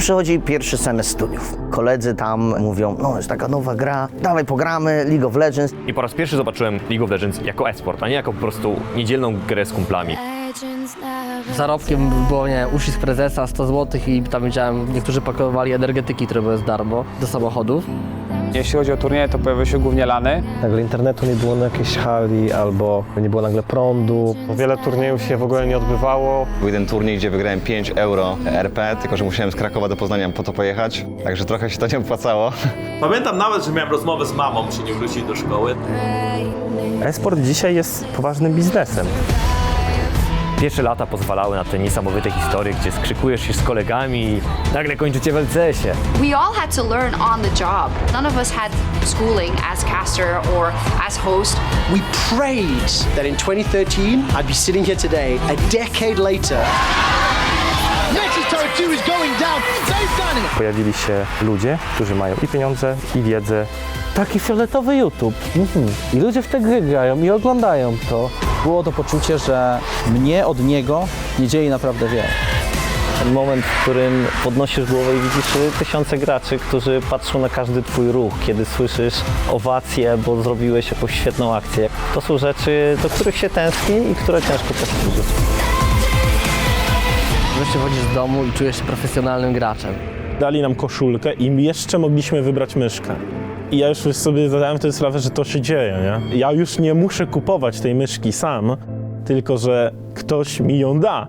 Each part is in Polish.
przychodzi pierwszy semestr studiów. Koledzy tam mówią, no jest taka nowa gra, dawaj pogramy, League of Legends. I po raz pierwszy zobaczyłem League of Legends jako e-sport, a nie jako po prostu niedzielną grę z kumplami. Zarobkiem było, nie wiem, uścisk prezesa 100 zł i tam widziałem, niektórzy pakowali energetyki, które były z darmo do samochodów. Jeśli chodzi o turnieje, to pojawiły się głównie lany. Nagle internetu nie było na jakiejś hali, albo nie było nagle prądu. Wiele turniejów się w ogóle nie odbywało. Był jeden turniej, gdzie wygrałem 5 euro RP, tylko że musiałem z Krakowa do Poznania po to pojechać, także trochę się to nie opłacało. Pamiętam nawet, że miałem rozmowę z mamą, czy nie wrócić do szkoły. E-sport dzisiaj jest poważnym biznesem. Pierwsze lata pozwalały na te niesamowite historie, gdzie skrzykujesz się z kolegami i nagle kończycie w LCS-ie. We all had to learn on the job. None of us had schooling as caster or as host. We prayed that in 2013 I'd be sitting here today, a decade later. Nexus Turret 2 is going down. They've done it. Pojawili się ludzie, którzy mają i pieniądze, i wiedzę. Taki fioletowy YouTube. Mhm. I ludzie w te gry grają i oglądają to. Było to poczucie, że mnie od niego nie dzieli naprawdę wiele. Ten moment, w którym podnosisz głowę i widzisz tysiące graczy, którzy patrzą na każdy twój ruch, kiedy słyszysz owacje, bo zrobiłeś jakąś świetną akcję. To są rzeczy, do których się tęskni i które ciężko powtórzyć. Wreszcie wchodzisz z domu i czujesz się profesjonalnym graczem. Dali nam koszulkę i jeszcze mogliśmy wybrać myszkę. I ja już sobie zadałem wtedy sprawę, że to się dzieje, nie? Ja już nie muszę kupować tej myszki sam, tylko że ktoś mi ją da.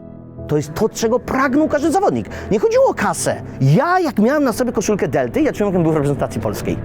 To jest to, czego pragnął każdy zawodnik. Nie chodziło o kasę. Ja, jak miałem na sobie koszulkę Delty, ja człowiekiem był w reprezentacji polskiej.